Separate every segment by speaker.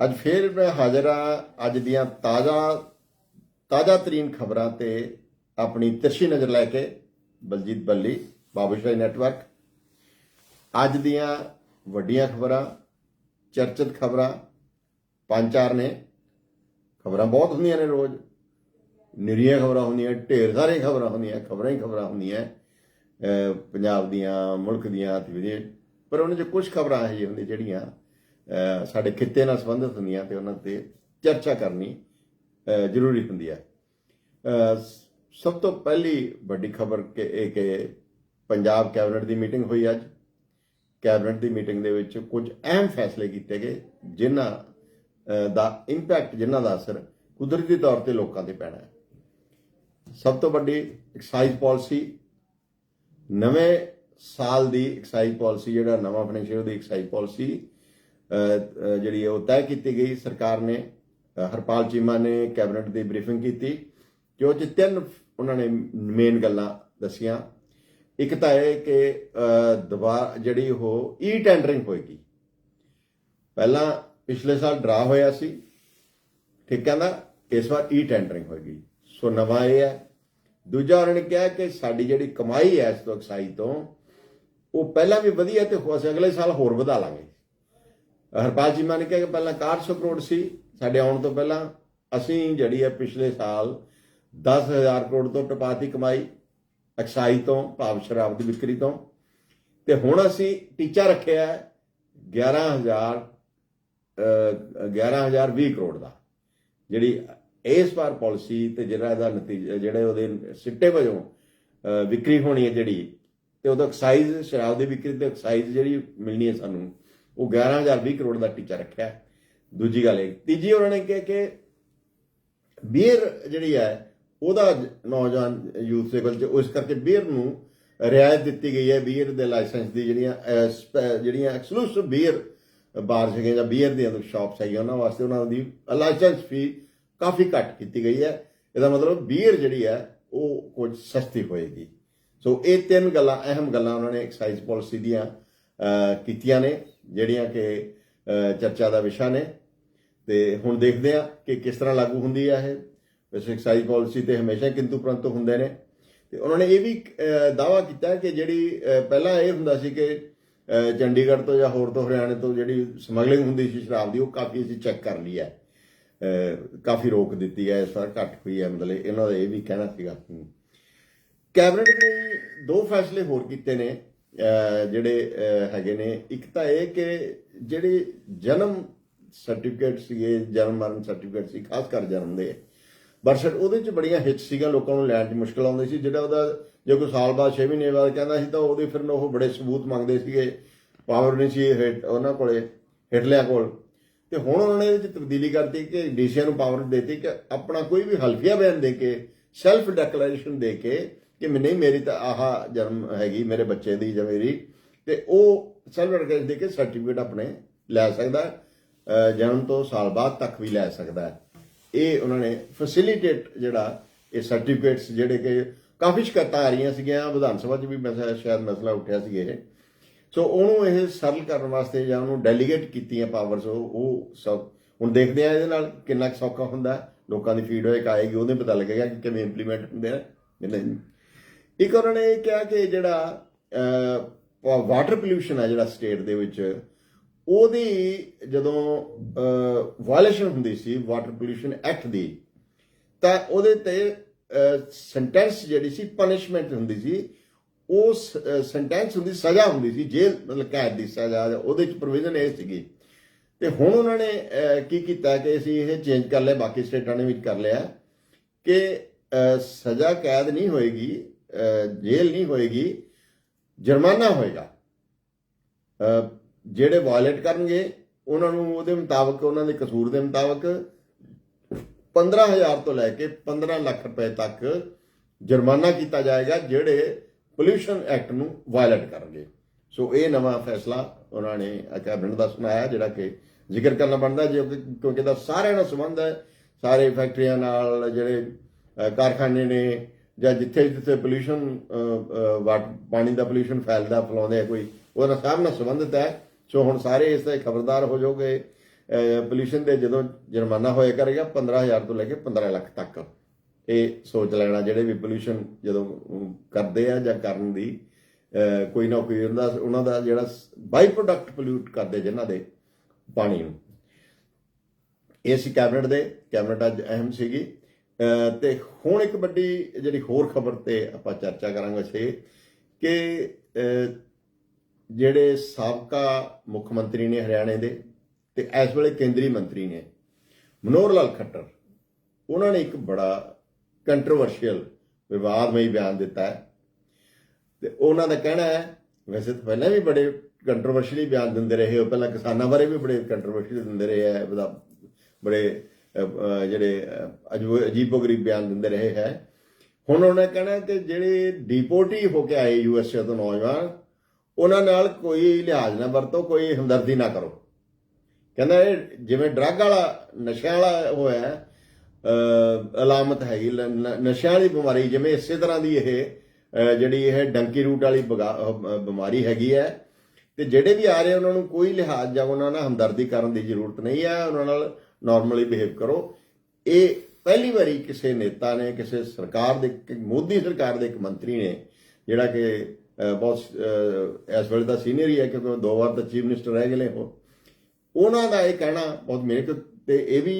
Speaker 1: ਅੱਜ ਫੇਰ ਮੈਂ ਹਾਜ਼ਰ ਹਾਂ ਅੱਜ ਦੀਆਂ ਤਾਜ਼ਾ ਤਾਜ਼ਾ ਤਰੀਨ ਖਬਰਾਂ ਤੇ ਆਪਣੀ ਤਿਰਛੀ ਨਜ਼ਰ ਲੈ ਕੇ ਬਲਜੀਤ ਬੱਲੀ ਬਾਬੂਸ਼ਾਹੀ ਨੈਟਵਰਕ। ਅੱਜ ਦੀਆਂ ਵੱਡੀਆਂ ਖਬਰਾਂ, ਚਰਚਿਤ ਖਬਰਾਂ, ਪੰਜ ਚਾਰ ਨੇ। ਖਬਰਾਂ ਬਹੁਤ ਹੁੰਦੀਆਂ ਨੇ ਰੋਜ਼। ਨਿਰੀਆਂ ਖਬਰਾਂ ਹੁੰਦੀਆਂ, ਢੇਰ ਸਾਰੀਆਂ ਖਬਰਾਂ ਹੁੰਦੀਆਂ, ਖਬਰਾਂ ਹੀ ਖਬਰਾਂ ਹੁੰਦੀਆਂ। ਪੰਜਾਬ ਦੀਆਂ, ਮੁਲਕ ਦੀਆਂ ਤੇ ਵਿਦੇਸ਼ ਪਰ ਉਹਨਾਂ 'ਚ ਕੁਝ ਖਬਰਾਂ ਇਹੋ ਜਿਹੀਆਂ ਹੁੰਦੀਆਂ ਜਿਹੜੀਆਂ ਸਾਡੇ ਖਿੱਤੇ ਨਾਲ ਸੰਬੰਧਿਤ ਹੁੰਦੀਆਂ ਤੇ ਉਹਨਾਂ ਤੇ ਚਰਚਾ ਕਰਨੀ ਜ਼ਰੂਰੀ ਹੁੰਦੀ ਹੈ। ਸਭ ਤੋਂ ਪਹਿਲੀ ਵੱਡੀ ਖਬਰ ਕਿ ਇਹ ਕਿ ਪੰਜਾਬ ਕੈਬਨਿਟ ਦੀ ਮੀਟਿੰਗ ਹੋਈ ਅੱਜ। ਕੈਬਨਿਟ ਦੀ ਮੀਟਿੰਗ ਦੇ ਵਿੱਚ ਕੁਝ ਅਹਿਮ ਫੈਸਲੇ ਕੀਤੇ ਗਏ, ਜਿਨ੍ਹਾਂ ਦਾ ਇੰਪੈਕਟ ਜਿਨ੍ਹਾਂ ਦਾ ਅਸਰ ਕੁਦਰਤੀ ਤੌਰ ਤੇ ਲੋਕਾਂ ਤੇ ਪੈਣਾ ਹੈ। ਸਭ ਤੋਂ ਵੱਡੀ ਐਕਸਾਈਜ਼ ਪਾਲਿਸੀ ਨਵੇਂ ਸਾਲ ਦੀ ਐਕਸਾਈਜ਼ ਪਾਲਿਸੀ ਜਿਹੜਾ ਨਵਾਂ ਫਾਈਨੈਂਸ਼ੀਅਲ ਦੀ ਐਕਸਾਈਜ਼ ਪਾਲਿਸੀ ਜਿਹੜੀ ਉਹ ਤੈਅ ਕੀਤੀ ਗਈ ਸਰਕਾਰ ਨੇ ਹਰਪਾਲ ਚੀਮਾ ਨੇ ਕੈਬਨਿਟ ਦੀ ਬਰੀਫਿੰਗ ਕੀਤੀ ਕਿ ਉਹ 'ਚ ਤਿੰਨ ਉਹਨਾਂ ਨੇ ਮੇਨ ਗੱਲਾਂ ਦੱਸੀਆਂ। ਇੱਕ ਤਾਂ ਇਹ ਕਿ ਦੁਬਾਰਾ ਜਿਹੜੀ ਉਹ ਈ ਟੈਂਡਰਿੰਗ ਹੋਏਗੀ। ਪਹਿਲਾਂ ਪਿਛਲੇ ਸਾਲ ਡਰਾ ਹੋਇਆ ਸੀ। ਠੀਕ ਹੈ ਇਸ ਵਾਰ ਈ ਟੈਂਡਰਿੰਗ ਹੋਏਗੀ। ਸੋ ਨਵਾਂ ਇਹ ਹੈ। ਦੂਜਾ ਉਹਨਾਂ ਨੇ ਕਿਹਾ ਕਿ ਸਾਡੀ ਜਿਹੜੀ ਕਮਾਈ ਹੈ ਇਸ ਤੋਂ ਐਕਸਾਈਜ਼ ਤੋਂ, ਉਹ ਪਹਿਲਾਂ ਵੀ ਵਧੀਆ ਤੇ ਹੋ ਅਸੀਂ ਅਗਲੇ ਸਾਲ ਹੋਰ ਵਧਾ ਲਾਂਗੇ। ਹਰਪਾਲ ਜੀ ਮਾਨ ਨੇ ਕਿਹਾ ਕਿ ਪਹਿਲਾਂ 400 ਕਰੋੜ ਸੀ ਸਾਡੇ ਆਉਣ ਤੋਂ ਪਹਿਲਾਂ ਅਸੀਂ ਜਿਹੜੀ ਹੈ ਪਿਛਲੇ ਸਾਲ 10000 ਕਰੋੜ ਤੋਂ ਟਪਾਤੀ ਕਮਾਈ ਐਕਸਾਈਜ਼ ਤੋਂ ਭਾਵ ਸ਼ਰਾਬ ਦੀ ਵਿਕਰੀ ਤੋਂ। ਤੇ ਹੁਣ ਅਸੀਂ ਟੀਚਾ ਰੱਖਿਆ ਹੈ 11000 ਅਹ, 11020 ਕਰੋੜ ਦਾ। ਜਿਹੜੀ ਇਸ ਵਾਰ ਪਾਲਿਸੀ ਤੇ ਜਿਹੜਾ ਇਹਦਾ ਨਤੀਜਾ ਜਿਹੜੇ ਉਹਦੇ ਸਿੱਟੇ ਵਜੋਂ ਵਿਕਰੀ ਹੋਣੀ ਹੈ ਜਿਹੜੀ ਤੇ ਉਹਦਾ ਐਕਸਾਈਜ਼ ਸ਼ਰਾਬ ਦੀ ਵਿਕਰੀ ਤੇ ਐਕਸਾਈਜ਼ ਜਿਹੜੀ ਮਿਲਣੀ ਹੈ ਸਾਨੂੰ ਉਹ 11020 ਕਰੋੜ ਦਾ ਟੀਚਾ ਰੱਖਿਆ ਦੂਜੀ ਗੱਲ ਇਹ, ਤੀਜੀ ਉਹਨਾਂ ਨੇ ਕਿਹਾ ਕਿ ਬੀਅਰ ਜਿਹੜੀ ਹੈ, ਉਹਦਾ ਨੌਜਵਾਨ ਯੂਥ ਦੇ ਕੋਲ ਉਸ ਕਰਕੇ ਬੀਅਰ ਨੂੰ ਰਿਆਇਤ ਦਿੱਤੀ ਗਈ ਹੈ। ਬੀਅਰ ਦੇ ਲਾਇਸੈਂਸ ਦੀ ਜਿਹੜੀਆਂ ਜਿਹੜੀਆਂ ਐਕਸਕਲੂਸਿਵ ਬੀਅਰ ਬਾਰ ਹੈਗੇ ਜਾਂ ਬੀਅਰ ਦੀਆਂ ਸ਼ਾਪਸ ਹੈਗੀਆਂ, ਉਹਨਾਂ ਵਾਸਤੇ ਉਹਨਾਂ ਦੀ ਲਾਇਸੈਂਸ ਫੀ ਕਾਫੀ ਘੱਟ ਕੀਤੀ ਗਈ ਹੈ। ਇਹਦਾ ਮਤਲਬ ਬੀਅਰ ਜਿਹੜੀ ਹੈ, ਉਹ ਕੁਝ ਸਸਤੀ ਹੋਏਗੀ। ਸੋ ਇਹ ਤਿੰਨ ਗੱਲਾਂ, ਅਹਿਮ ਗੱਲਾਂ ਉਹਨਾਂ ਨੇ ਐਕਸਾਈਜ਼ ਪਾਲਿਸੀ ਦੀਆਂ ਕੀਤੀਆਂ ਨੇ। ਜਿਹੜੀਆਂ ਕਿ ਚਰਚਾ ਦਾ ਵਿਸ਼ਾ ਨੇ। ਤੇ ਹੁਣ ਦੇਖਦੇ ਆ ਕਿ ਕਿਸ ਤਰ੍ਹਾਂ ਲਾਗੂ ਹੁੰਦੀ ਹੈ ਇਹ। ਵੈਸੇ ਐਕਸਾਈਜ਼ ਪਾਲਿਸੀ ਤੇ ਹਮੇਸ਼ਾ ਕਿੰਤੂ ਪ੍ਰੰਤੂ ਹੁੰਦੇ ਨੇ। ਤੇ ਉਹਨਾਂ ਨੇ ਇਹ ਵੀ ਦਾਵਾ ਕੀਤਾ ਕਿ ਜਿਹੜੀ ਪਹਿਲਾਂ ਇਹ ਹੁੰਦਾ ਸੀ ਕਿ ਚੰਡੀਗੜ੍ਹ ਤੋਂ ਜਾਂ ਹੋਰ ਤੋਂ ਹਰਿਆਣੇ ਤੋਂ ਜਿਹੜੀ ਸਮਗਲਿੰਗ ਹੁੰਦੀ ਸੀ ਸ਼ਰਾਬ ਦੀ, ਉਹ ਕਾਫੀ ਅਸੀਂ ਚੈੱਕ ਕਰ ਲਈ ਹੈ। ਕਾਫੀ ਰੋਕ ਦਿੱਤੀ ਹੈ, ਇਸ ਵਾਰ ਘੱਟ ਹੋਈ ਹੈ, ਮਤਲਬ ਇਹਨਾਂ ਦਾ ਇਹ ਵੀ ਕਹਿਣਾ ਸੀਗਾ। ਕੈਬਨਿਟ ਨੇ ਦੋ ਫੈਸਲੇ ਹੋਰ ਕੀਤੇ ਨੇ। ਜਿਹੜੇ ਹੈਗੇ ਨੇ। ਇੱਕ ਤਾਂ ਇਹ ਕਿ ਜਿਹੜੇ ਜਨਮ ਸਰਟੀਫਿਕੇਟ ਸੀਗੇ, ਜਨਮ ਮਰਨ ਸਰਟੀਫਿਕੇਟ ਸੀ, ਖਾਸ ਕਰ ਜਨਮ ਦੇ, ਬਰਸਟ ਉਹਦੇ ਚ ਬੜੀਆਂ ਹਿੱਟ ਸੀਗਾ ਲੋਕਾਂ ਨੂੰ ਲੈਣ 'ਚ ਮੁਸ਼ਕਲ ਆਉਂਦੀ ਸੀ। ਜਿਹੜਾ ਉਹਦਾ, ਜੇ ਕੋਈ ਸਾਲ ਬਾਅਦ 6 ਮਹੀਨੇ ਬਾਅਦ ਕਹਿੰਦਾ ਸੀ ਤਾਂ ਉਹਦੇ ਫਿਰ ਉਹ ਬੜੇ ਸਬੂਤ ਮੰਗਦੇ ਸੀਗੇ। ਪਾਵਰ ਨਹੀਂ ਸੀ ਹਿੱਟ ਉਹਨਾਂ ਕੋਲੇ ਹਿਟਲਿਆਂ ਕੋਲ। ਤੇ ਹੁਣ ਉਹਨਾਂ ਨੇ ਇਹਦੇ ਚ ਤਬਦੀਲੀ ਕਰਤੀ ਕਿ ਡੀਸੀਆਂ ਨੂੰ ਪਾਵਰ ਦੇਤੀ ਕਿ ਆਪਣਾ ਕੋਈ ਵੀ ਹਲਫੀਆ ਬਿਆਨ ਦੇ ਕੇ ਸੈਲਫ ਡੈਕਲੇਰੇਸ਼ਨ ਦੇ ਕੇ ਕਿ ਨਹੀਂ, ਮੇਰੀ ਤਾਂ ਆਹ ਜਨਮ ਹੈਗੀ ਮੇਰੇ ਬੱਚੇ ਦੀ ਜਾਂ ਮੇਰੀ, ਤੇ ਉਹ ਸੈਲਫ ਡੈਕਲੇਰੇਸ਼ਨ ਦੇ ਕੇ ਸਰਟੀਫਿਕੇਟ ਆਪਣੇ ਲੈ ਸਕਦਾ ਜਨਮ ਤੋਂ ਸਾਲ ਬਾਅਦ ਤੱਕ ਵੀ ਲੈ ਸਕਦਾ ਇਹ ਉਹਨਾਂ ਨੇ ਫੈਸਿਲਿਟੇਟ ਜਿਹੜਾ ਇਹ ਸਰਟੀਫਿਕੇਟਸ ਜਿਹੜੇ ਕਿ ਕਾਫੀ ਸ਼ਿਕਾਇਤਾਂ ਆ ਰਹੀਆਂ ਸੀਗੀਆਂ, ਵਿਧਾਨ ਸਭਾ 'ਚ ਵੀ ਮਸਲਾ ਸ਼ਾਇਦ ਮਸਲਾ ਉੱਠਿਆ ਸੀ ਇਹ। ਸੋ ਉਹਨੂੰ ਇਹ ਸਰਲ ਕਰਨ ਵਾਸਤੇ ਜਾਂ ਉਹਨੂੰ ਡੈਲੀਗੇਟ ਕੀਤੀਆਂ ਪਾਵਰਸ ਉਹ ਉਹ ਸਭ ਹੁਣ ਦੇਖਦੇ ਆ ਇਹਦੇ ਨਾਲ ਕਿੰਨਾ ਕੁ ਸੌਖਾ ਹੁੰਦਾ ਲੋਕਾਂ ਦੀ ਫੀਡਬੈਕ ਆਏਗੀ, ਉਹਦੇ ਪਤਾ ਲੱਗੇਗਾ ਕਿ ਕਿਵੇਂ ਇੰਪਲੀਮੈਂਟ ਹੁੰਦੇ ਨੇ ਕਿ ਨਹੀਂ। ਇੱਕ ਉਹਨਾਂ ਨੇ ਇਹ ਕਿਹਾ ਕਿ ਜਿਹੜਾ ਵਾਟਰ ਪੋਲੂਸ਼ਨ ਹੈ ਜਿਹੜਾ ਸਟੇਟ ਦੇ ਵਿੱਚ, ਉਹਦੀ ਜਦੋਂ ਵਾਇਲੇਸ਼ਨ ਹੁੰਦੀ ਸੀ ਵਾਟਰ ਪੋਲੂਸ਼ਨ ਐਕਟ ਦੀ, ਤਾਂ ਉਹਦੇ ਤੇ ਸੈਂਟੈਂਸ ਜਿਹੜੀ ਸੀ ਪਨਿਸ਼ਮੈਂਟ ਹੁੰਦੀ ਸੀ ਉਸ ਸੈਂਟੈਂਸ ਹੁੰਦੀ, ਸਜ਼ਾ ਹੁੰਦੀ ਸੀ, ਜੇਲ੍ਹ, ਮਤਲਬ ਕੈਦ ਦੀ ਸਜ਼ਾ, ਉਹਦੇ ਚ ਪ੍ਰੋਵੀਜ਼ਨ ਇਹ ਸੀਗੀ। ਤੇ ਹੁਣ ਉਹਨਾਂ ਨੇ ਕੀ ਕੀਤਾ ਕਿ ਅਸੀਂ ਇਹ ਚੇਂਜ ਕਰ ਲਿਆ, ਬਾਕੀ ਸਟੇਟਾਂ ਨੇ ਵੀ ਕਰ ਲਿਆ, ਕਿ ਸਜ਼ਾ ਕੈਦ ਨਹੀਂ ਹੋਏਗੀ ਜੇਲ੍ਹ ਨਹੀਂ ਹੋਏਗੀ, ਜੁਰਮਾਨਾ ਹੋਏਗਾ। ਜਿਹੜੇ ਵਾਇਲੇਟ ਕਰਨਗੇ, ਉਹਨਾਂ ਨੂੰ ਉਹਦੇ ਮੁਤਾਬਕ, ਉਹਨਾਂ ਦੇ ਕਸੂਰ ਦੇ ਮੁਤਾਬਕ 15000 ਤੋਂ ਲੈ ਕੇ 15 ਲੱਖ ਰੁਪਏ ਤੱਕ ਜੁਰਮਾਨਾ ਕੀਤਾ ਜਾਏਗਾ, ਜਿਹੜੇ ਪੋਲੂਸ਼ਨ ਐਕਟ ਨੂੰ ਵਾਇਲੇਟ ਕਰਨਗੇ। ਸੋ ਇਹ ਨਵਾਂ ਫੈਸਲਾ ਉਹਨਾਂ ਨੇ ਕੈਬਨਿਟ ਦਾ ਸੁਣਾਇਆ, ਜਿਹੜਾ ਕਿ ਜ਼ਿਕਰ ਕਰਨਾ ਬਣਦਾ, ਜੇ ਕਿਉਂਕਿ ਇਹਦਾ ਸਾਰਿਆਂ ਨਾਲ ਸੰਬੰਧ ਹੈ, ਸਾਰੇ ਫੈਕਟਰੀਆਂ ਨਾਲ, ਜਿਹੜੇ ਕਾਰਖਾਨੇ ਨੇ ਜਾਂ ਜਿੱਥੇ ਜਿੱਥੇ ਪੋਲੂਸ਼ਨ ਪਾਣੀ ਦਾ ਪੋਲੂਸ਼ਨ ਫੈਲਦਾ, ਫਲਾਉਂਦੇ ਆ ਕੋਈ, ਉਹਦਾ ਸਭ ਨਾਲ ਸੰਬੰਧਿਤ ਹੈ। ਸੋ ਹੁਣ ਸਾਰੇ ਇਸ ਤੇ ਖਬਰਦਾਰ ਹੋ ਜਾਓਗੇ। ਪੋਲੂਸ਼ਨ ਦੇ ਜਦੋਂ ਜੁਰਮਾਨਾ ਹੋਇਆ ਕਰੇਗਾ 15000 ਤੋਂ ਲੈ ਕੇ 15 ਲੱਖ ਤੱਕ। ਇਹ ਸੋਚ ਲੈਣਾ, ਜਿਹੜੇ ਵੀ ਪੋਲੂਸ਼ਨ ਜਦੋਂ ਕਰਦੇ ਆ ਜਾਂ ਕਰਨ ਦੀ ਕੋਈ ਨਾ ਕੋਈ ਉਹਨਾਂ ਦਾ ਉਹਨਾਂ ਦਾ ਜਿਹੜਾ ਬਾਈ ਪ੍ਰੋਡਕਟ ਪੋਲਿਊਟ ਕਰਦੇ ਜਿਨ੍ਹਾਂ ਦੇ ਪਾਣੀ ਨੂੰ। ਇਹ ਸੀ ਕੈਬਨਿਟ ਦੇ, ਕੈਬਨਿਟ ਅੱਜ ਅਹਿਮ ਸੀਗੀ। ਤੇ ਹੁਣ ਇੱਕ ਵੱਡੀ ਜਿਹੜੀ ਹੋਰ ਖਬਰ ਤੇ ਆਪਾਂ ਚਰਚਾ ਕਰਾਂਗੇ ਸੇ ਕਿ ਜਿਹੜੇ ਸਾਬਕਾ ਮੁੱਖ ਮੰਤਰੀ ਨੇ ਹਰਿਆਣੇ ਦੇ ਤੇ ਇਸ ਵੇਲੇ ਕੇਂਦਰੀ ਮੰਤਰੀ ਨੇ, ਮਨੋਹਰ ਲਾਲ ਖੱਟਰ, ਉਹਨਾਂ ਨੇ ਇੱਕ ਬੜਾ ਕੰਟਰੋਵਰਸ਼ੀਅਲ ਵਿਵਾਦਮਈ ਬਿਆਨ ਦਿੱਤਾ ਹੈ। ਤੇ ਉਹਨਾਂ ਦਾ ਕਹਿਣਾ ਹੈ, ਵੈਸੇ ਤਾਂ ਪਹਿਲਾਂ ਵੀ ਬੜੇ ਕੰਟਰੋਵਰਸ਼ੀਅਲੀ ਬਿਆਨ ਦਿੰਦੇ ਰਹੇ ਹੋ, ਪਹਿਲਾਂ ਕਿਸਾਨਾਂ ਬਾਰੇ ਵੀ ਬੜੇ ਕੰਟਰੋਵਰਸ਼ੀਅਲ ਦਿੰਦੇ ਰਹੇ ਹੈ ਬਦਾ- ਬੜੇ ਜਿਹੜੇ ਅਜੀਬੋ ਗਰੀਬ ਬਿਆਨ ਦਿੰਦੇ ਰਹੇ ਹੈ। ਹੁਣ ਉਹਨਾਂ ਕਹਿਣਾ ਕਿ ਜਿਹੜੇ ਡਿਪੋਰਟੀ ਹੋ ਕੇ ਆਏ ਯੂਐਸਏ ਤੋਂ ਨੌਜਵਾਨ ਉਹਨਾਂ ਨਾਲ ਕੋਈ ਲਿਹਾਜ਼ ਨਾ ਵਰਤੋ ਕੋਈ ਹਮਦਰਦੀ ਨਾ ਕਰੋ। ਕਹਿੰਦਾ ਇਹ ਜਿਵੇਂ ਡਰੱਗ ਵਾਲਾ ਨਸ਼ਿਆਂ ਵਾਲਾ ਹੋਇਆ ਹੈ, ਅਲਾਮਤ ਹੈਗੀ ਨਸ਼ਿਆਂ ਵਾਲੀ ਬਿਮਾਰੀ ਜਿਵੇਂ ਇਸੇ ਤਰ੍ਹਾਂ ਦੀ ਇਹ ਜਿਹੜੀ ਇਹ ਡੰਕੀ ਰੂਟ ਵਾਲੀ ਬਗਾ- ਬਿਮਾਰੀ ਹੈਗੀ ਹੈ। ਤੇ ਜਿਹੜੇ ਵੀ ਆ ਰਹੇ ਉਹਨਾਂ ਨੂੰ ਕੋਈ ਲਿਹਾਜ਼ ਜਾਂ ਉਹਨਾਂ ਨਾਲ ਹਮਦਰਦੀ ਕਰਨ ਦੀ ਜ਼ਰੂਰਤ ਨਹੀਂ ਹੈ। ਉਹਨਾਂ ਨਾਲ ਨਾਰਮਲੀ ਬਿਹੇਵ ਕਰੋ। ਇਹ ਪਹਿਲੀ ਵਾਰੀ ਕਿਸੇ ਨੇਤਾ ਨੇ, ਕਿਸੇ ਸਰਕਾਰ ਦੇ ਮੋਦੀ ਸਰਕਾਰ ਦੇ ਇੱਕ ਮੰਤਰੀ ਨੇ, ਜਿਹੜਾ ਕਿ ਬਹੁਤ ਇਸ ਵੇਲੇ ਤਾਂ ਸੀਨੀਅਰ ਹੀ ਹੈ ਕਿਉਂਕਿ ਉਹ ਦੋ ਵਾਰ ਤਾਂ ਚੀਫ ਮਿਨਿਸਟਰ ਰਹਿ ਗਏ ਨੇ ਉਹ। ਉਹਨਾਂ ਦਾ ਇਹ ਕਹਿਣਾ ਬਹੁਤ ਮੇਰੇ ਕੋਲ ਤੇ ਇਹ ਵੀ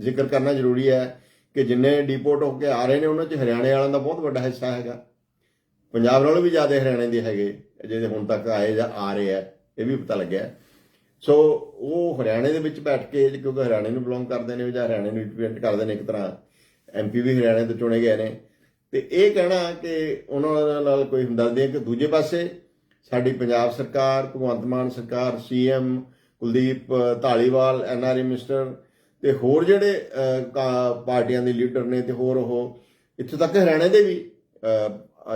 Speaker 1: ਜ਼ਿਕਰ ਕਰਨਾ ਜ਼ਰੂਰੀ ਹੈ ਕਿ ਜਿੰਨੇ ਡਿਪੋਰਟ ਹੋ ਕੇ ਆ ਰਹੇ ਨੇ, ਉਹਨਾਂ 'ਚ ਹਰਿਆਣੇ ਵਾਲਿਆਂ ਦਾ ਬਹੁਤ ਵੱਡਾ ਹਿੱਸਾ ਹੈਗਾ। ਪੰਜਾਬ ਨਾਲੋਂ ਵੀ ਜ਼ਿਆਦਾ ਹਰਿਆਣੇ ਦੇ ਹੈਗੇ ਜਿਹੜੇ ਹੁਣ ਤੱਕ ਆਏ ਜਾਂ ਆ ਰਹੇ ਆ ਇਹ ਵੀ ਪਤਾ ਲੱਗਿਆ। ਸੋ ਉਹ ਹਰਿਆਣੇ ਦੇ ਵਿੱਚ ਬੈਠ ਕੇ ਕਿਉਂਕਿ ਹਰਿਆਣੇ ਨੂੰ ਬਿਲੋਂਗ ਕਰਦੇ ਨੇ ਜਾਂ ਹਰਿਆਣੇ ਨੂੰ ਰਿਪਰੈਜ਼ੈਂਟ ਕਰਦੇ ਨੇ ਇੱਕ ਤਰ੍ਹਾਂ ਐਮਪੀ ਵੀ ਹਰਿਆਣੇ ਤੋਂ ਚੁਣੇ ਗਏ ਨੇ। ਤੇ ਇਹ ਕਹਿਣਾ ਕਿ ਉਹਨਾਂ ਨਾਲ ਕੋਈ ਹਮਦਰਦੀ ਹੈ ਕਿ ਦੂਜੇ ਪਾਸੇ ਸਾਡੀ ਪੰਜਾਬ ਸਰਕਾਰ ਭਗਵੰਤ ਮਾਨ ਸਰਕਾਰ ਸੀਐਮ ਕੁਲਦੀਪ ਅ, ਧਾਲੀਵਾਲ ਐਨਆਰਏ ਮਿਨਿਸਟਰ ਤੇ ਹੋਰ ਜਿਹੜੇ ਕਾ- ਪਾਰਟੀਆਂ ਦੇ ਲੀਡਰ ਨੇ ਤੇ ਹੋਰ ਉਹ ਇੱਥੇ ਤੱਕ ਹਰਿਆਣੇ ਦੇ ਵੀ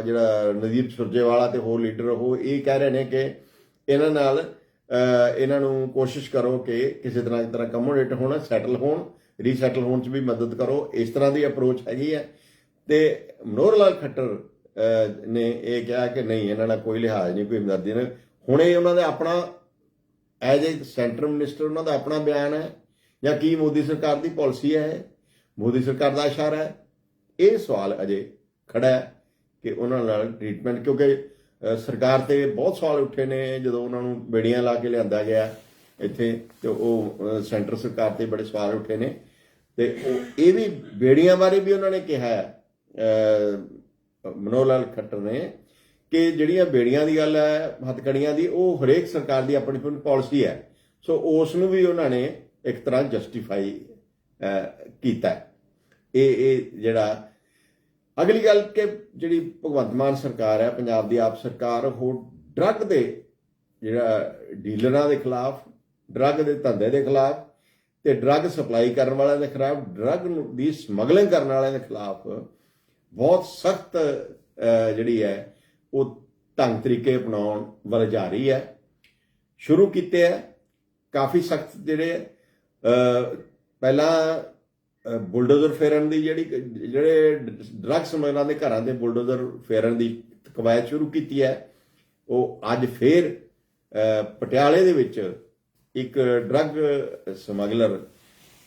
Speaker 1: ਜਿਹੜਾ ਨਦੀਪ ਸੁਰਜੇਵਾਲਾ ਤੇ ਹੋਰ ਲੀਡਰ ਉਹ ਇਹ ਕਹਿ ਰਹੇ ਨੇ ਕਿ ਇਹਨਾਂ ਨਾਲ ਇਹਨਾਂ ਨੂੰ ਕੋਸ਼ਿਸ਼ ਕਰੋ ਕਿ ਕਿਸੇ ਤਰ੍ਹਾਂ ਇੱਕ ਤਰ੍ਹਾਂ ਕਮੋਡੇਟ ਹੋਣ ਸੈਟਲ ਹੋਣ ਰੀਸੈਟਲ ਹੋਣ ਚ ਵੀ ਮਦਦ ਕਰੋ। ਇਸ ਤਰ੍ਹਾਂ ਦੀ ਅਪਰੋਚ ਹੈਗੀ ਹੈ। ਤੇ ਮਨੋਹਰ ਲਾਲ ਖੱਟਰ ਨੇ ਇਹ ਕਿਹਾ ਕਿ ਨਹੀਂ, ਇਹਨਾਂ ਦਾ ਕੋਈ ਲਿਹਾਜ਼ ਨਹੀਂ, ਕੋਈ ਹਮਦਰਦੀ ਨਹੀਂ। ਹੁਣੇ ਉਹਨਾਂ ਦਾ ਆਪਣਾ ਐਜ ਏ ਸੈਂਟਰ ਮਿਨਿਸਟਰ ਉਹਨਾਂ ਦਾ ਆਪਣਾ ਬਿਆਨ ਹੈ। ਜਾਂ ਕੀ ਮੋਦੀ ਸਰਕਾਰ ਦੀ ਪਾਲਿਸੀ ਹੈ ਇਹ? ਮੋਦੀ ਸਰਕਾਰ ਦਾ ਇਸ਼ਾਰਾ ਹੈ। ਇਹ ਸਵਾਲ ਅਜੇ ਖੜਾ ਹੈ ਕਿ ਉਹਨਾਂ ਨਾਲ ਟ੍ਰੀਟਮੈਂਟ ਕਿਉਂਕਿ ਸਰਕਾਰ ਤੇ ਬਹੁਤ ਸਵਾਲ ਉੱਠੇ ਨੇ ਜਦੋਂ ਉਹਨਾਂ ਨੂੰ ਬੇੜੀਆਂ ਲਾ ਕੇ ਲਿਆਂਦਾ ਗਿਆ ਇੱਥੇ ਤੇ ਉਹ ਸੈਂਟਰ ਸਰਕਾਰ ਤੇ ਬੜੇ ਸਵਾਲ ਉੱਠੇ ਨੇ। ਤੇ ਉਹ ਇਹ ਵੀ ਬੇੜੀਆਂ ਬਾਰੇ ਵੀ ਉਹਨਾਂ ਨੇ ਕਿਹਾ ਹੈ। ਅ, ਮਨੋਹਰ ਲਾਲ ਖੱਟਰ ਨੇ ਕਿ ਜਿਹੜੀਆਂ ਬੇੜੀਆਂ ਦੀ ਗੱਲ ਹੈ ਹੱਥਕੜੀਆਂ ਦੀ ਉਹ ਹਰੇਕ ਸਰਕਾਰ ਦੀ ਆਪਣੀ ਆਪਣੀ ਪਾਲਿਸੀ ਹੈ। ਸੋ ਉਸ ਨੂੰ ਵੀ ਉਹਨਾਂ ਨੇ ਇੱਕ ਤਰ੍ਹਾਂ ਜਸਟੀਫਾਈ ਕੀਤਾ ਇਹ ਇਹ ਜਿਹੜਾ ਅਗਲੀ ਗੱਲ ਕਿ ਜਿਹੜੀ ਭਗਵੰਤ ਮਾਨ ਸਰਕਾਰ ਹੈ, ਪੰਜਾਬ ਦੀ ਆਪ ਸਰਕਾਰ, ਉਹ ਡਰੱਗ ਦੇ ਜਿਹੜਾ ਡੀਲਰਾਂ ਦੇ ਖਿਲਾਫ, ਡਰੱਗ ਦੇ ਧੰਦੇ ਦੇ ਖਿਲਾਫ ਤੇ ਡਰੱਗ ਸਪਲਾਈ ਕਰਨ ਵਾਲਿਆਂ ਦੇ ਖਿਲਾਫ, ਡਰੱਗ ਨੂੰ ਦੀ ਸਮਗਲਿੰਗ ਕਰਨ ਵਾਲਿਆਂ ਦੇ ਖਿਲਾਫ ਬਹੁਤ ਸਖਤ ਜਿਹੜੀ ਹੈ, ਉਹ ਢੰਗ ਤਰੀਕੇ ਅਪਣਾਉਣ ਵੱਲ ਜਾ ਰਹੀ ਹੈ। ਸ਼ੁਰੂ ਕੀਤੇ ਹੈ, ਕਾਫੀ ਸਖਤ ਜਿਹੜੇ ਪਹਿਲਾਂ ਬੁਲਡੋਜ਼ਰ ਫੇਰਨ ਦੀ ਜਿਹੜੀ, ਜਿਹੜੇ ਡਰੱਗ ਸਮਗਲਰਾਂ ਦੇ ਘਰਾਂ ਦੇ ਬੁਲਡੋਜ਼ਰ ਫੇਰਨ ਦੀ ਕਵਾਇਦ ਸ਼ੁਰੂ ਕੀਤੀ ਹੈ। ਉਹ ਅੱਜ ਫੇਰ ਪਟਿਆਲੇ ਦੇ ਵਿੱਚ ਇੱਕ ਡਰੱਗ ਸਮਗਲਰ,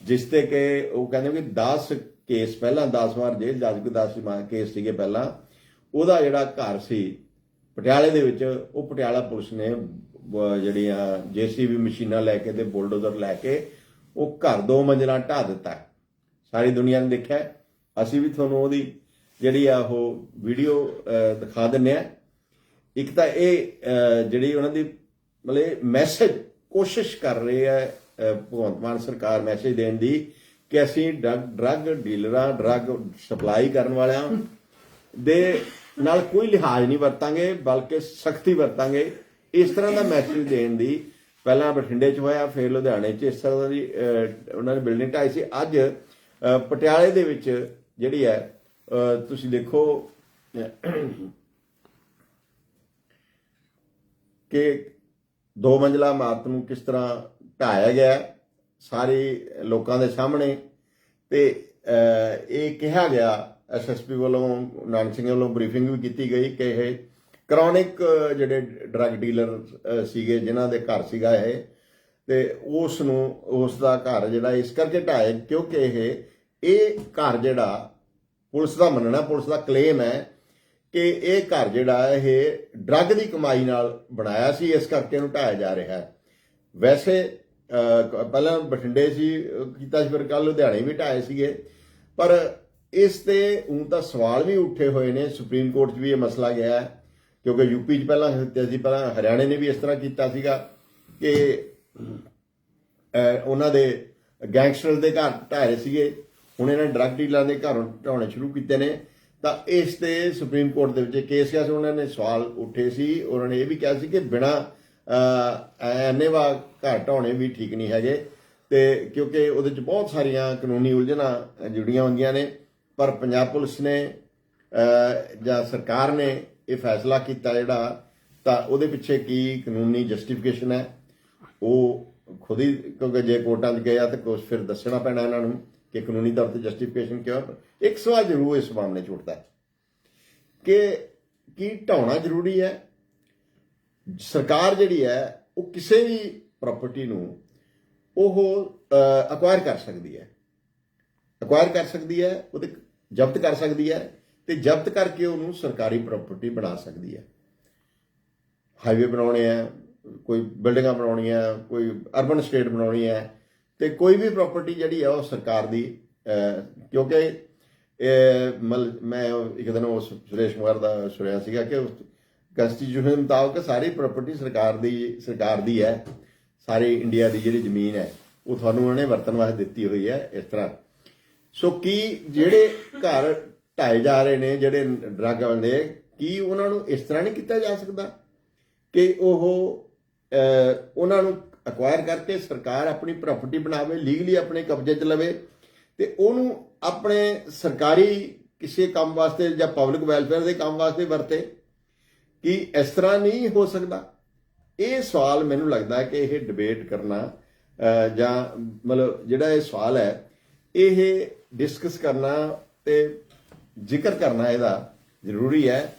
Speaker 1: ਜਿਸ ਤੇ ਕਿ ਉਹ ਕਹਿੰਦੇ ਕਿ 10 ਕੇਸ ਪਹਿਲਾਂ 10 ਵਾਰ ਜੇਲ੍ਹ ਜਾ ਚੁੱਕੇ 10 ਕੇਸ ਸੀਗੇ ਪਹਿਲਾਂ, ਉਹਦਾ ਜਿਹੜਾ ਘਰ ਸੀ ਪਟਿਆਲੇ ਦੇ ਵਿੱਚ, ਉਹ ਪਟਿਆਲਾ ਪੁਲਿਸ ਨੇ ਬ- ਜਿਹੜੀਆਂ ਜੀਸੀਬੀ ਮਸ਼ੀਨਾਂ ਲੈ ਕੇ ਤੇ ਬੁਲਡੋਜ਼ਰ ਲੈ ਕੇ ਉਹ ਘਰ ਦੋ ਮੰਜ਼ਲਾਂ ਢਾ ਦਿੱਤਾ। ਸਾਰੀ ਦੁਨੀਆ ਨੇ ਦੇਖਿਆ ਅਸੀਂ ਵੀ ਤੁਹਾਨੂੰ ਉਹਦੀ ਜਿਹੜੀ ਆ ਉਹ ਵੀਡੀਓ ਦਿਖਾ ਦਿੰਨੇ ਆ ਇੱਕ ਤਾਂ ਇਹ ਜਿਹੜੀ ਉਹਨਾਂ ਦੀ ਮਤਲਬ ਮੈਸੇਜ ਕੋਸ਼ਿਸ਼ ਕਰ ਰਹੀ ਹੈ ਭਗਵੰਤ ਮਾਨ ਸਰਕਾਰ ਮੈਸੇਜ ਦੇਣ ਦੀ ਕਿ ਅਸੀਂ ਡਰੱਗ ਡਰੱਗ ਡੀਲਰਾਂ, ਡਰੱਗ ਸਪਲਾਈ ਕਰਨ ਵਾਲਿਆਂ ਦੇ ਨਾਲ ਕੋਈ ਲਿਹਾਜ਼ ਨਹੀਂ ਵਰਤਾਂਗੇ, ਬਲਕਿ ਸਖਤੀ ਵਰਤਾਂਗੇ। ਇਸ ਤਰ੍ਹਾਂ ਦਾ ਮੈਸੇਜ ਦੇਣ ਦੀ ਪਹਿਲਾਂ ਬਠਿੰਡੇ 'ਚ ਹੋਇਆ, ਫਿਰ ਲੁਧਿਆਣੇ 'ਚ ਇਸ ਤਰ੍ਹਾਂ ਦੀ ਉਹਨਾਂ ਨੇ ਬਿਲਡਿੰਗ ਢਾਈ ਸੀ। ਅੱਜ ਪਟਿਆਲੇ ਦੇ ਵਿੱਚ ਜਿਹੜੀ ਹੈ ਤੁਸੀਂ ਦੇਖੋ, ਕਿ ਦੋ ਮੰਜ਼ਲਾ ਇਮਾਰਤ ਨੂੰ ਕਿਸ ਤਰ੍ਹਾਂ ਢਾਇਆ ਗਿਆ ਸਾਰੇ ਲੋਕਾਂ ਦੇ ਸਾਹਮਣੇ ਤੇ ਇਹ ਕਿਹਾ ਗਿਆ ਐਸਐਸਪੀ ਵੱਲੋਂ, ਨਾਨਕ ਸਿੰਘ ਵੱਲੋਂ ਬਰੀਫਿੰਗ ਵੀ ਕੀਤੀ ਗਈ ਕਿ ਇਹ ਕ੍ਰੋਨਿਕ ਜਿਹੜੇ ਡਰੱਗ ਡੀਲਰ ਸੀਗੇ, ਜਿਨ੍ਹਾਂ ਦੇ ਘਰ ਸੀਗਾ ਇਹ ਤੇ ਉਸ ਨੂੰ ਉਸ ਦਾ ਘਰ ਜਿਹੜਾ ਇਸ ਕਰਕੇ ਢਾਇਆ ਕਿਉਂਕਿ ਇਹ ਇਹ ਘਰ ਜਿਹੜਾ ਪੁਲਿਸ ਦਾ ਮੰਨਣਾ, ਪੁਲਿਸ ਦਾ ਕਲੇਮ ਹੈ ਕਿ ਇਹ ਘਰ ਜਿਹੜਾ ਇਹ ਡਰੱਗ ਦੀ ਕਮਾਈ ਨਾਲ ਬਣਾਇਆ ਸੀ, ਇਸ ਕਰਕੇ ਇਹਨੂੰ ਢਾਇਆ ਜਾ ਰਿਹਾ ਹੈ। ਵੈਸੇ ਪਹਿਲਾਂ ਬਠਿੰਡੇ ਸੀ, ਕੀਤਾ ਸੀ, ਫਿਰ ਕੱਲ ਲੁਧਿਆਣੇ ਵੀ ਢਾਏ ਸੀਗੇ। ਪਰ ਇਸ ਤੇ ਹੁਣ ਤਾਂ ਸਵਾਲ ਵੀ ਉੱਠੇ ਹੋਏ ਨੇ, ਸੁਪਰੀਮ ਕੋਰਟ 'ਚ ਵੀ ਇਹ ਮਸਲਾ ਗਿਆ ਹੈ। ਕਿਉਂਕਿ ਯੂਪੀ 'ਚ ਪਹਿਲਾਂ ਕੀਤਾ ਸੀ, ਪਹਿਲਾਂ ਹਰਿਆਣੇ ਨੇ ਵੀ ਇਸ ਤਰ੍ਹਾਂ ਕੀਤਾ ਸੀਗਾ ਕਿ ਉਹਨਾਂ ਦੇ ਗੈਂਗਸਟਰ ਦੇ ਘਰ ਢਾਏ ਸੀਗੇ। ਹੁਣ ਇਹਨਾਂ ਡਰੱਗ ਡੀਲਰਾਂ ਦੇ ਘਰ ਢਾਉਣੇ ਸ਼ੁਰੂ ਕੀਤੇ ਨੇ। ਤਾਂ ਇਸ ਤੇ ਸੁਪਰੀਮ ਕੋਰਟ ਦੇ ਵਿੱਚ ਕੇਸ ਗਿਆ ਸੀ ਉਹਨਾਂ ਨੇ ਸਵਾਲ ਉੱਠੇ ਸੀ। ਉਹਨਾਂ ਨੇ ਇਹ ਵੀ ਕਿਹਾ ਸੀ ਕਿ ਬਿਨਾ ਐਨੇਵਾ ਘਰ ਢਾਉਣੇ ਵੀ ਠੀਕ ਨਹੀਂ ਹੈਗੇ। ਤੇ ਕਿਉਂਕਿ ਉਹਦੇ ਚ ਬਹੁਤ ਸਾਰੀਆਂ ਕਾਨੂੰਨੀ ਉਲਝਣਾਂ ਜੁੜੀਆਂ ਹੁੰਦੀਆਂ ਨੇ। ਪਰ ਪੰਜਾਬ ਪੁਲਿਸ ਨੇ ਜਾਂ ਸਰਕਾਰ ਨੇ ਇਹ ਫੈਸਲਾ ਕੀਤਾ ਜਿਹੜਾ, ਤਾਂ ਉਹਦੇ ਪਿੱਛੇ ਕੀ ਕਾਨੂੰਨੀ ਜਸਟੀਫਿਕੇਸ਼ਨ ਹੈ? ਉਹ ਖੁਦ ਹੀ, ਕਿਉਂਕਿ ਜੇ ਕੋਰਟਾਂ 'ਚ ਗਿਆ ਤਾਂ ਕੁਝ ਫਿਰ ਦੱਸਣਾ ਪੈਣਾ ਇਹਨਾਂ ਨੂੰ ਕਿ ਕਾਨੂੰਨੀ ਤੌਰ ਤੇ ਜਸਟੀਫਿਕੇਸ਼ਨ ਕਿਉਂ ਹੈ। ਇੱਕ ਸਵਾਲ ਜ਼ਰੂਰ ਇਸ ਮਾਮਲੇ 'ਚ ਉੱਠਦਾ ਹੈ ਕਿ ਕੀ ਢਾਉਣਾ ਜ਼ਰੂਰੀ ਹੈ? ਸਰਕਾਰ ਜਿਹੜੀ ਹੈ, ਉਹ ਕਿਸੇ ਵੀ ਪ੍ਰਾਪਰਟੀ ਨੂੰ ਉਹ ਅਕਵਾਇਰ ਕਰ ਸਕਦੀ ਹੈ। ਅਕਵਾਇਰ ਕਰ ਸਕਦੀ ਹੈ, ਉਹਦੇ ਜ਼ਬਤ ਕਰ ਸਕਦੀ ਹੈ ਤੇ ਜ਼ਬਤ ਕਰਕੇ ਉਹਨੂੰ ਸਰਕਾਰੀ ਪ੍ਰਾਪਰਟੀ ਬਣਾ ਸਕਦੀ ਹੈ। ਹਾਈਵੇ ਬਣਾਉਣੇ ਆ ਕੋਈ ਬਿਲਡਿੰਗਾਂ ਬਣਾਉਣੀਆਂ, ਕੋਈ ਅਰਬਨ ਸਟੇਟ ਬਣਾਉਣੀ ਹੈ, ਤੇ ਕੋਈ ਵੀ ਪ੍ਰਾਪਰਟੀ ਜਿਹੜੀ ਹੈ ਉਹ ਸਰਕਾਰ ਦੀ ਕਿਉਂਕਿ ਮੈਂ ਇੱਕ ਦਿਨ ਉਸ ਸੁਰੇਸ਼ ਕੁਮਾਰ ਦਾ ਸੁਣਿਆ ਸੀਗਾ ਕਿ ਕਨਸਟੀਟਿਊਸ਼ਨ ਦੇ ਮੁਤਾਬਕ ਸਾਰੀ ਪ੍ਰਾਪਰਟੀ ਸਰਕਾਰ ਦੀ ਸਰਕਾਰ ਦੀ ਹੈ, ਸਾਰੀ ਇੰਡੀਆ ਦੀ ਜਿਹੜੀ ਜ਼ਮੀਨ ਹੈ, ਉਹ ਤੁਹਾਨੂੰ ਉਹਨਾਂ ਨੇ ਵਰਤਣ ਵਾਸਤੇ ਦਿੱਤੀ ਹੋਈ ਹੈ, ਇਸ ਤਰ੍ਹਾਂ। ਸੋ ਕੀ ਜਿਹੜੇ ਘਰ ਢਾਏ ਜਾ ਰਹੇ ਨੇ, ਜਿਹੜੇ ਡਰੱਗ ਵਾਲੇ ਕੀ ਉਹਨਾਂ ਨੂੰ ਇਸ ਤਰ੍ਹਾਂ ਨਹੀਂ ਕੀਤਾ ਜਾ ਸਕਦਾ? ਕਿ ਉਹ ਉਹਨਾਂ ਨੂੰ ਅਕਵਾਇਰ ਕਰਕੇ ਸਰਕਾਰ ਆਪਣੀ ਪ੍ਰਾਪਰਟੀ ਬਣਾਵੇ ਲੀਗਲੀ ਆਪਣੇ ਕਬਜ਼ੇ 'ਚ ਲਵੇ ਤੇ ਉਹਨੂੰ ਆਪਣੇ ਸਰਕਾਰੀ ਕਿਸੇ ਕੰਮ ਵਾਸਤੇ ਜਾਂ ਪਬਲਿਕ ਵੈਲਫੇਅਰ ਦੇ ਕੰਮ ਵਾਸਤੇ ਵਰਤੇ ਕਿ ਇਸ ਤਰ੍ਹਾਂ ਨਹੀਂ ਹੋ ਸਕਦਾ। ਇਹ ਸਵਾਲ ਮੈਨੂੰ ਲੱਗਦਾ ਕਿ ਇਹ ਡਿਬੇਟ ਕਰਨਾ ਜਾਂ ਮਤਲਬ ਜਿਹੜਾ ਇਹ ਸਵਾਲ ਹੈ, ਇਹ ਡਿਸਕਸ ਕਰਨਾ ਤੇ ਜ਼ਿਕਰ ਕਰਨਾ ਇਹਦਾ ਜ਼ਰੂਰੀ ਹੈ।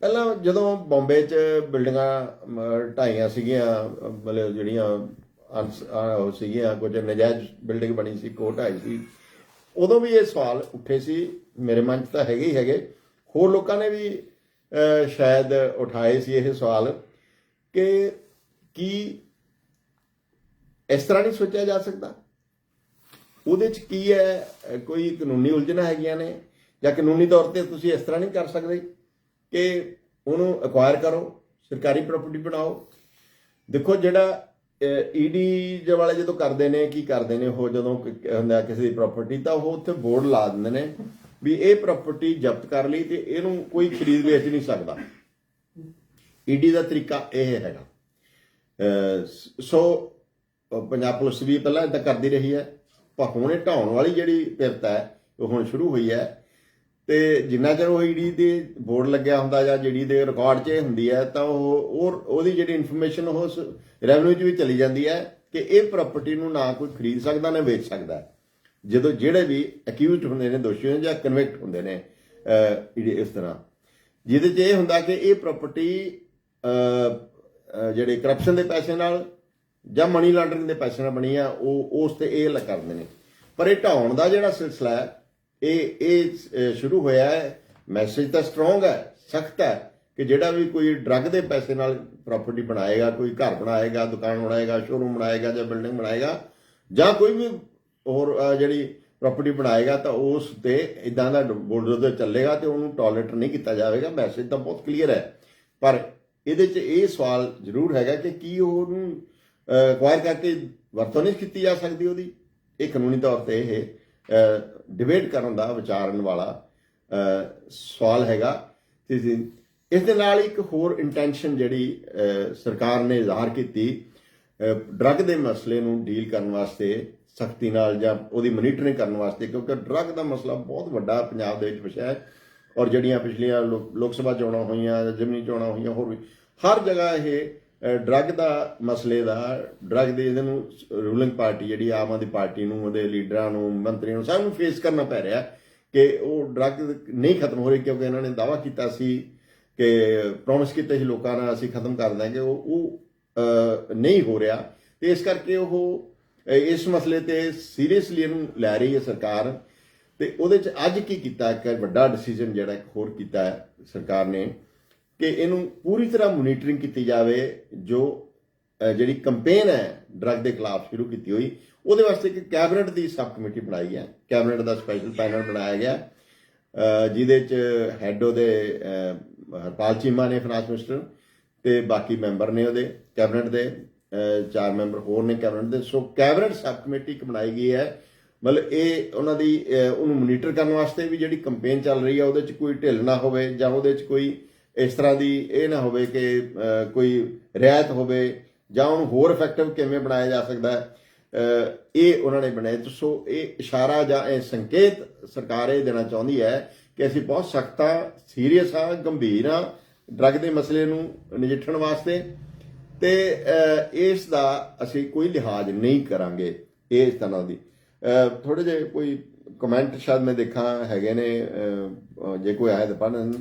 Speaker 1: ਪਹਿਲਾਂ ਜਦੋਂ ਬੰਬੇ 'ਚ ਬਿਲਡਿੰਗਾਂ ਢਾਈਆਂ ਸੀਗੀਆਂ, ਮਤਲਬ ਜਿਹੜੀਆਂ ਅਨਸ- ਉਹ ਸੀਗੀਆਂ, ਕੁਝ ਨਜਾਇਜ਼ ਬਿਲਡਿੰਗ ਬਣੀ ਸੀ ਕੋਟ ਢਾਈ ਸੀ, ਉਦੋਂ ਵੀ ਇਹ ਸਵਾਲ ਉੱਠੇ ਸੀ। ਮੇਰੇ ਮਨ 'ਚ ਤਾਂ ਹੈਗੇ ਹੀ ਹੈਗੇ। ਹੋਰ ਲੋਕਾਂ ਨੇ ਵੀ ਸ਼ਾਇਦ ਉਠਾਏ ਸੀ ਇਹ ਸਵਾਲ ਕਿ ਕੀ ਇਸ ਤਰ੍ਹਾਂ ਨਹੀਂ ਸੋਚਿਆ ਜਾ ਸਕਦਾ? ਉਹਦੇ 'ਚ ਕੀ ਹੈ? ਕੋਈ ਕਾਨੂੰਨੀ ਉਲਝਣਾਂ ਹੈਗੀਆਂ ਨੇ? ਜਾਂ ਕਾਨੂੰਨੀ ਤੌਰ ਤੇ ਤੁਸੀਂ ਇਸ ਤਰ੍ਹਾਂ ਨਹੀਂ ਕਰ ਸਕਦੇ? ਕਿ ਉਹਨੂੰ ਅਕਵਾਇਰ ਕਰੋ, ਸਰਕਾਰੀ ਪ੍ਰਾਪਰਟੀ ਬਣਾਓ। ਦੇਖੋ ਜਿਹੜਾ ਈਡੀ ਦੇ ਵਾਲੇ ਜਦੋਂ ਕਰਦੇ ਨੇ, ਕੀ ਕਰਦੇ ਨੇ, ਉਹ ਜਦੋਂ ਹੁੰਦਾ ਕਿਸੇ ਦੀ ਪ੍ਰਾਪਰਟੀ ਤਾਂ ਉਹ ਉੱਥੇ ਬੋਰਡ ਲਾ ਦਿੰਦੇ ਨੇ ਵੀ ਇਹ ਪ੍ਰਾਪਰਟੀ ਜ਼ਬਤ ਕਰ ਲਈ ਤੇ ਇਹਨੂੰ ਕੋਈ ਖਰੀਦ ਵੇਚ ਨਹੀਂ ਸਕਦਾ। ਈਡੀ ਦਾ ਤਰੀਕਾ ਇਹ ਹੈਗਾ। ਸੋ ਪੰਜਾਬ ਪੁਲਿਸ ਵੀ ਪਹਿਲਾਂ ਇਦਾਂ ਕਰਦੀ ਰਹੀ ਹੈ। ਪਰ ਹੁਣ ਇਹ ਢਾਉਣ ਵਾਲੀ ਜਿਹੜੀ ਪਿਰਤ ਹੈ, ਉਹ ਹੁਣ ਸ਼ੁਰੂ ਹੋਈ ਹੈ। ਤੇ ਜਿੰਨਾ ਚਿਰ ਉਹ ਈਡੀ ਦੇ ਬੋਰਡ ਲੱਗਿਆ ਹੁੰਦਾ ਜਾਂ ਜਿਹੜੀ ਦੇ ਰਿਕਾਰਡ 'ਚ ਇਹ ਹੁੰਦੀ ਹੈ ਤਾਂ ਉਹ ਉਹ- ਉਹਦੀ ਜਿਹੜੀ ਇਨਫੋਰਮੇਸ਼ਨ ਉਹ ਰੈਵਨਿਊ 'ਚ ਵੀ ਚਲੀ ਜਾਂਦੀ ਹੈ ਕਿ ਇਹ ਪ੍ਰਾਪਰਟੀ ਨੂੰ ਨਾ ਕੋਈ ਖਰੀਦ ਸਕਦਾ ਨਾ ਵੇਚ ਸਕਦਾ। ਜਦੋਂ ਜਿਹੜੇ ਵੀ ਅਕਿਊਜ਼ਡ ਹੁੰਦੇ ਨੇ ਦੋਸ਼ੀ ਜਾਂ ਕਨਵਿਕਟ ਹੁੰਦੇ ਨੇ ਅਹ, ਜਿਹੜੀ ਇਸ ਤਰ੍ਹਾਂ। ਜਿਹਦੇ 'ਚ ਇਹ ਹੁੰਦਾ ਕਿ ਇਹ ਪ੍ਰਾਪਰਟੀ ਜਿਹੜੇ ਕਰਪਸ਼ਨ ਦੇ ਪੈਸੇ ਨਾਲ ਜਾਂ ਮਨੀ ਲਾਂਡਰਿੰਗ ਦੇ ਪੈਸੇ ਨਾਲ ਬਣੀ ਆ ਉਹ ਉਸ ਤੇ ਇਹ ਲ ਕਰਦੇ ਨੇ। ਪਰ ਇਹ ਢਾਉਣ ਦਾ ਜਿਹੜਾ ਸਿਲਸਿਲਾ ਹੈ ਇਹ ਇਹ ਸ਼ੁਰੂ ਹੋਇਆ ਹੈ। ਮੈਸੇਜ ਤਾਂ ਸਟਰੋਂਗ ਹੈ, ਸਖਤ ਹੈ ਕਿ ਜਿਹੜਾ ਵੀ ਕੋਈ ਡਰੱਗ ਦੇ ਪੈਸੇ ਨਾਲ ਪ੍ਰਾਪਰਟੀ ਬਣਾਏਗਾ, ਕੋਈ ਘਰ ਬਣਾਏਗਾ, ਦੁਕਾਨ ਬਣਾਏਗਾ ਸ਼ੋਰੂਮ ਬਣਾਏਗਾ ਜਾਂ ਬਿਲਡਿੰਗ ਬਣਾਏਗਾ ਜਾਂ ਕੋਈ ਵੀ ਹੋਰ ਜਿਹੜੀ ਪ੍ਰਾਪਰਟੀ ਬਣਾਏਗਾ ਤਾਂ ਉਸ ਤੇ ਇਦਾਂ ਦਾ ਬੋਰਡਰ ਚੱਲੇਗਾ ਤੇ ਉਹਨੂੰ ਟੋਲਰੇਟ ਨਹੀਂ ਕੀਤਾ ਜਾਵੇਗਾ। ਮੈਸੇਜ ਤਾਂ ਬਹੁਤ ਕਲੀਅਰ ਹੈ। ਪਰ ਇਹਦੇ 'ਚ ਇਹ ਸਵਾਲ ਜ਼ਰੂਰ ਹੈਗਾ ਕਿ ਕੀ ਉਹਨੂੰ ਅਕਵਾਇਰ ਕਰਕੇ ਵਰਤੋਂ ਨਹੀਂ ਕੀਤੀ ਜਾ ਸਕਦੀ ਉਹਦੀ? ਇਹ ਕਾਨੂੰਨੀ ਤੌਰ ਤੇ ਇਹ ਡਿਬੇਟ ਕਰਨ ਦਾ, ਵਿਚਾਰਨ ਵਾਲਾ ਸਵਾਲ ਹੈਗਾ। ਤੇ ਇਸ- ਦੇ ਨਾਲ ਇੱਕ ਹੋਰ ਇੰਟੈਂਸ਼ਨ ਜਿਹੜੀ ਸਰਕਾਰ ਨੇ ਜ਼ਾਹਰ ਕੀਤੀ ਡਰੱਗ ਦੇ ਮਸਲੇ ਨੂੰ ਡੀਲ ਕਰਨ ਵਾਸਤੇ ਸਖਤੀ ਨਾਲ ਜਾਂ ਉਹਦੀ ਮੋਨੀਟਰਿੰਗ ਕਰਨ ਵਾਸਤੇ, ਕਿਉਂਕਿ ਡਰੱਗ ਦਾ ਮਸਲਾ ਬਹੁਤ ਵੱਡਾ ਪੰਜਾਬ ਦੇ ਵਿੱਚ ਵਿਸ਼ਾ ਹੈ। ਔਰ ਜਿਹੜੀਆਂ ਪਿਛਲੀਆਂ ਲੋਕ ਸਭਾ ਚੋਣਾਂ ਹੋਈਆਂ, ਜਿਮਨੀ ਚੋਣਾਂ ਹੋਈਆਂ, ਹੋਰ ਵੀ, ਹਰ ਜਗ੍ਹਾ ਇਹ ਡਰੱਗ ਦਾ ਮਸਲੇ ਦਾ ਡਰੱਗ ਦੇ ਇਹਦੇ ਨੂੰ ਰੂਲਿੰਗ ਪਾਰਟੀ ਜਿਹੜੀ ਆਮ ਆਦਮੀ ਪਾਰਟੀ ਨੂੰ, ਉਹਦੇ ਲੀਡਰਾਂ ਨੂੰ, ਮੰਤਰੀਆਂ ਨੂੰ ਸਭ ਨੂੰ ਫੇਸ ਕਰਨਾ ਪੈ ਰਿਹਾ ਕਿ ਉਹ ਡਰੱਗ ਨਹੀਂ ਖਤਮ ਹੋ ਰਹੀ ਕਿਉਂਕਿ ਇਹਨਾਂ ਨੇ ਦਾਵਾ ਕੀਤਾ ਸੀ ਕਿ ਪ੍ਰੋਮਿਸ ਕੀਤਾ ਸੀ ਲੋਕਾਂ ਨਾਲ ਅਸੀਂ ਖਤਮ ਕਰ ਦਾਂਗੇ, ਉਹ ਉਹ ਨਹੀਂ ਹੋ ਰਿਹਾ। ਤੇ ਇਸ ਕਰਕੇ ਉਹ ਇਸ ਮਸਲੇ ਤੇ ਸੀਰੀਅਸਲੀ ਇਹਨੂੰ ਲੈ ਰਹੀ ਹੈ ਸਰਕਾਰ। ਤੇ ਉਹਦੇ ਚ ਅੱਜ ਕੀ ਕੀਤਾ, ਇੱਕ ਵੱਡਾ ਡਿਸੀਜਨ ਜਿਹੜਾ ਇੱਕ ਹੋਰ ਕੀਤਾ ਹੈ ਸਰਕਾਰ ਨੇ। ਕਿ ਇਹਨੂੰ ਪੂਰੀ ਤਰ੍ਹਾਂ ਮੋਨੀਟਰਿੰਗ ਕੀਤੀ ਜਾਵੇ, ਜੋ ਜਿਹੜੀ ਕੰਪੇਨ ਹੈ ਡਰੱਗ ਦੇ ਖਿਲਾਫ ਸ਼ੁਰੂ ਕੀਤੀ ਹੋਈ, ਉਹਦੇ ਵਾਸਤੇ ਇੱਕ ਕੈਬਨਿਟ ਦੀ ਸਬ ਕਮੇਟੀ ਬਣਾਈ ਹੈ। ਕੈਬਨਿਟ ਦਾ ਸਪੈਸ਼ਲ ਪੈਨਲ ਬਣਾਇਆ ਗਿਆ। ਜਿਹਦੇ ਚ ਹੈੱਡ ਉਹਦੇ ਹਰਪਾਲ ਚੀਮਾ ਨੇ ਫਾਈਨਾਂਸ ਮਿਨਿਸਟਰ ਤੇ ਬਾਕੀ ਮੈਂਬਰ ਨੇ ਉਹਦੇ ਕੈਬਨਿਟ ਦੇ ਚਾਰ ਮੈਂਬਰ ਹੋਰ ਨੇ ਕੈਬਨਿਟ ਦੇ। ਸੋ ਕੈਬਨਿਟ ਸਬ ਕਮੇਟੀ ਇੱਕ ਬਣਾਈ ਗਈ ਹੈ। ਮਤਲਬ ਇਹ ਉਹਨਾਂ ਦੀ ਉਹਨੂੰ ਮੋਨੀਟਰ ਕਰਨ ਵਾਸਤੇ ਵੀ ਜਿਹੜੀ ਕੰਪੇਨ ਚੱਲ ਰਹੀ ਹੈ, ਉਹਦੇ ਚ ਕੋਈ ਢਿੱਲ ਨਾ ਹੋਵੇ ਜਾਂ ਉਹਦੇ ਚ ਕੋਈ ਇਸ ਤਰ੍ਹਾਂ ਦੀ ਇਹ ਨਾ ਹੋਵੇ ਕਿ ਕੋਈ ਰਿਆਇਤ ਹੋਵੇ ਜਾਂ ਉਹਨੂੰ ਹੋਰ ਇਫੈਕਟਿਵ ਕਿਵੇਂ ਬਣਾਇਆ ਜਾ ਸਕਦਾ ਹੈ ਇਹ ਉਹਨਾਂ ਨੇ ਬਣਾਏ। ਸੋ ਇਹ ਇਸ਼ਾਰਾ ਜਾਂ ਇਹ ਸੰਕੇਤ ਸਰਕਾਰ ਇਹ ਦੇਣਾ ਚਾਹੁੰਦੀ ਹੈ ਕਿ ਅਸੀਂ ਬਹੁਤ ਸਖਤ ਆ ਸੀਰੀਅਸ ਆ, ਗੰਭੀਰ ਆ ਡਰੱਗ ਦੇ ਮਸਲੇ ਨੂੰ ਨਜਿੱਠਣ ਵਾਸਤੇ ਤੇ ਇਸ ਦਾ ਅਸੀਂ ਕੋਈ ਲਿਹਾਜ਼ ਨਹੀਂ ਕਰਾਂਗੇ ਇਸ ਤਰ੍ਹਾਂ ਦੀ। ਥੋੜੇ ਜਿਹੇ ਕੋਈ ਕਮੈਂਟ ਸ਼ਾਇਦ ਮੈਂ ਦੇਖਾਂ ਹੈਗੇ ਨੇ ਜੇ ਕੋਈ ਆਇਆ ਤਾਂ ਪੜ੍ਹਨ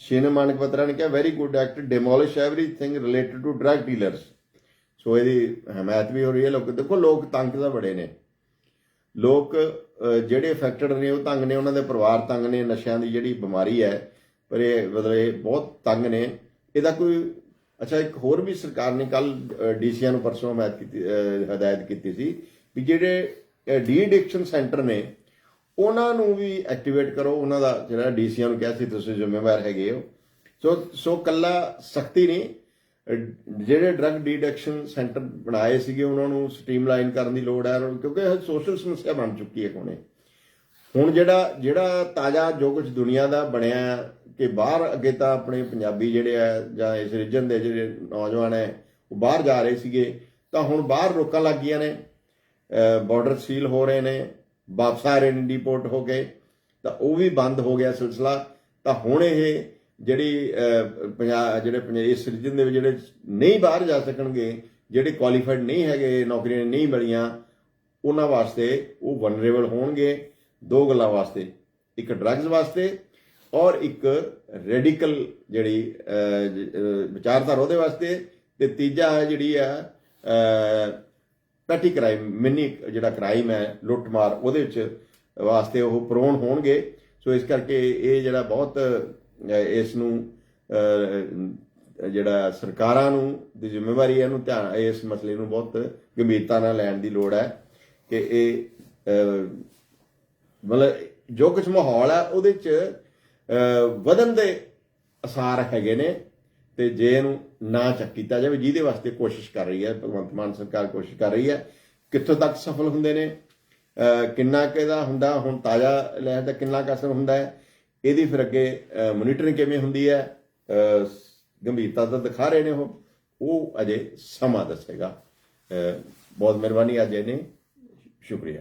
Speaker 1: ਸ਼ੀਨ ਮਾਨਕ ਪਤਰਾ ਨੇ ਕਿਹਾ very good act demolish everything related to drug dealers so ਇਹਦੀ ਹਮਾਇਤ ਵੀ ਹੋ ਰਹੀ ਹੈ, ਲੋਕ ਦੇਖੋ, ਲੋਕ ਤੰਗ ਦਾ ਬੜੇ ਨੇ। ਲੋਕ ਜਿਹੜੇ ਅਫੈਕਟਡ ਨੇ, ਉਹ ਤੰਗ ਨੇ, ਉਹਨਾਂ ਦੇ ਪਰਿਵਾਰ ਤੰਗ ਨੇ, ਨਸ਼ਿਆਂ ਦੀ ਜਿਹੜੀ ਬਿਮਾਰੀ ਹੈ, ਪਰ ਇਹ ਮਤਲਬ ਇਹ ਬਹੁਤ ਤੰਗ ਨੇ। ਇਹਦਾ ਕੋਈ, ਅੱਛਾ, ਇੱਕ ਹੋਰ ਵੀ ਸਰਕਾਰ ਨੇ ਕੱਲ ਡੀਸੀਆਂ ਨੂੰ ਪਰਸੋਂ ਹਮਾਇਤ ਕੀਤੀ ਹਦਾਇਤ ਕੀਤੀ ਸੀ ਵੀ ਜਿਹੜੇ ਡੀ ਐਡਿਕਸ਼ਨ ਸੈਂਟਰ ਨੇ ਉਹਨਾਂ ਨੂੰ ਵੀ ਐਕਟੀਵੇਟ ਕਰੋ, ਉਹਨਾਂ ਦਾ ਜਿਹੜਾ ਡੀਸੀਆਂ ਨੂੰ ਕਿਹਾ ਸੀ, ਤੁਸੀਂ ਜ਼ਿੰਮੇਵਾਰ ਹੈਗੇ ਹੋ। ਸੋ ਸੋ ਕੱਲਾ ਸਖਤੀ ਨਹੀਂ, ਜਿਹੜੇ ਡਰੱਗ ਡੀਡਕਸ਼ਨ ਸੈਂਟਰ ਬਣਾਏ ਸੀਗੇ, ਉਹਨਾਂ ਨੂੰ ਸਟ੍ਰੀਮਲਾਈਨ ਕਰਨ ਦੀ ਲੋੜ ਹੈ ਕਿਉਂਕਿ ਇਹ ਸੋਸ਼ਲ ਸਮੱਸਿਆ ਬਣ ਚੁੱਕੀ ਹੈ ਹੁਣੇ। ਹੁਣ ਜਿਹੜਾ ਜਿਹੜਾ ਤਾਜ਼ਾ ਜੋ ਕੁਝ ਦੁਨੀਆ ਦਾ ਬਣਿਆ ਕਿ ਬਾਹਰ ਅੱਗੇ ਤਾਂ ਆਪਣੇ ਪੰਜਾਬੀ ਜਿਹੜੇ ਆ, ਜਾਂ ਇਸ ਰੀਜਨ ਦੇ ਜਿਹੜੇ ਨੌਜਵਾਨ ਹੈ, ਉਹ ਬਾਹਰ ਜਾ ਰਹੇ ਸੀਗੇ, ਤਾਂ ਹੁਣ ਬਾਹਰ ਰੋਕਾਂ ਲੱਗ ਗਈਆਂ ਨੇ ਬਾਰਡਰ ਸੀਲ ਹੋ ਰਹੇ ਨੇ ਵਾਪਸ ਆ ਰਹੇ ਨੇ ਡਿਪੋਰਟ ਹੋ ਕੇ, ਤਾਂ ਉਹ ਵੀ ਬੰਦ ਹੋ ਗਿਆ ਸਿਲਸਿਲਾ। ਤਾਂ ਹੁਣ ਇਹ ਜਿਹੜੀ ਪੰਜਾਬ ਜਿਹੜੇ ਪੰਜਾਬ ਇਸ ਰੀਜਨ ਦੇ ਵਿੱਚ ਜਿਹੜੇ ਨਹੀਂ ਬਾਹਰ ਜਾ ਸਕਣਗੇ, ਜਿਹੜੇ ਕੁਆਲੀਫਾਈਡ ਨਹੀਂ ਹੈਗੇ ਨੌਕਰੀਆਂ ਨਹੀਂ ਮਿਲੀਆਂ, ਉਹਨਾਂ ਵਾਸਤੇ ਉਹ ਵਨਰੇਬਲ ਹੋਣਗੇ, ਦੋ ਗੱਲਾਂ ਵਾਸਤੇ। ਇੱਕ ਡਰੱਗਸ ਵਾਸਤੇ ਔਰ ਇੱਕ ਰੈਡੀਕਲ ਜਿਹੜੀ ਵਿਚਾਰਧਾਰਾ ਉਹਦੇ ਵਾਸਤੇ। ਤੇ ਤੀਜਾ ਹੈ ਜਿਹੜੀ ਆ ਪੈਟੀ ਕ੍ਰਾਈਮ ਮਿੰਨੀ ਜਿਹੜਾ ਕ੍ਰਾਈਮ ਹੈ ਲੁੱਟਮਾਰ ਉਹਦੇ ਵਿੱਚ ਵਾਸਤੇ ਉਹ ਪ੍ਰੋਣ ਹੋਣਗੇ। ਸੋ ਇਸ ਕਰਕੇ ਇਹ ਜਿਹੜਾ ਬਹੁਤ ਇਸ ਨੂੰ ਜਿਹੜਾ ਸਰਕਾਰਾਂ ਨੂੰ ਦੀ ਜ਼ਿੰਮੇਵਾਰੀ ਹੈ ਇਹਨੂੰ ਧਿਆਨ ਇਸ ਮਸਲੇ ਨੂੰ ਬਹੁਤ ਗੰਭੀਰਤਾ ਨਾਲ ਲੈਣ ਦੀ ਲੋੜ ਹੈ ਕਿ ਇਹ ਮਤਲਬ ਜੋ ਕੁਝ ਮਾਹੌਲ ਹੈ ਉਹਦੇ ਚ ਅਹ, ਵਧਣ ਦੇ ਅਸਾਰ ਹੈਗੇ ਨੇ। ਤੇ ਜੇ ਇਹਨੂੰ ਨਾ ਚੱਕ ਕੀਤਾ ਜਾਵੇ, ਜਿਹਦੇ ਵਾਸਤੇ ਕੋਸ਼ਿਸ਼ ਕਰ ਰਹੀ ਹੈ, ਭਗਵੰਤ ਮਾਨ ਸਰਕਾਰ ਕੋਸ਼ਿਸ਼ ਕਰ ਰਹੀ ਹੈ, ਕਿੱਥੋਂ ਤੱਕ ਸਫਲ ਹੁੰਦੇ ਨੇ? ਕਿੰਨਾ ਕੁ ਇਹਦਾ ਹੁੰਦਾ? ਹੁਣ ਤਾਜ਼ਾ ਲਹਿਰ ਦਾ ਕਿੰਨਾ ਕੁ ਅਸਰ ਹੁੰਦਾ ਹੈ? ਇਹਦੀ ਫਿਰ ਅੱਗੇ ਮੋਨੀਟਰਿੰਗ ਕਿਵੇਂ ਹੁੰਦੀ ਹੈ? ਗੰਭੀਰਤਾ ਤਾਂ ਦਿਖਾ ਰਹੇ ਨੇ ਉਹ। ਉਹ ਅਜੇ ਸਮਾਂ ਦੱਸੇਗਾ। ਬਹੁਤ ਮਿਹਰਬਾਨੀ ਅੱਜ ਇਹਨੇ। ਸ਼ੁਕਰੀਆ।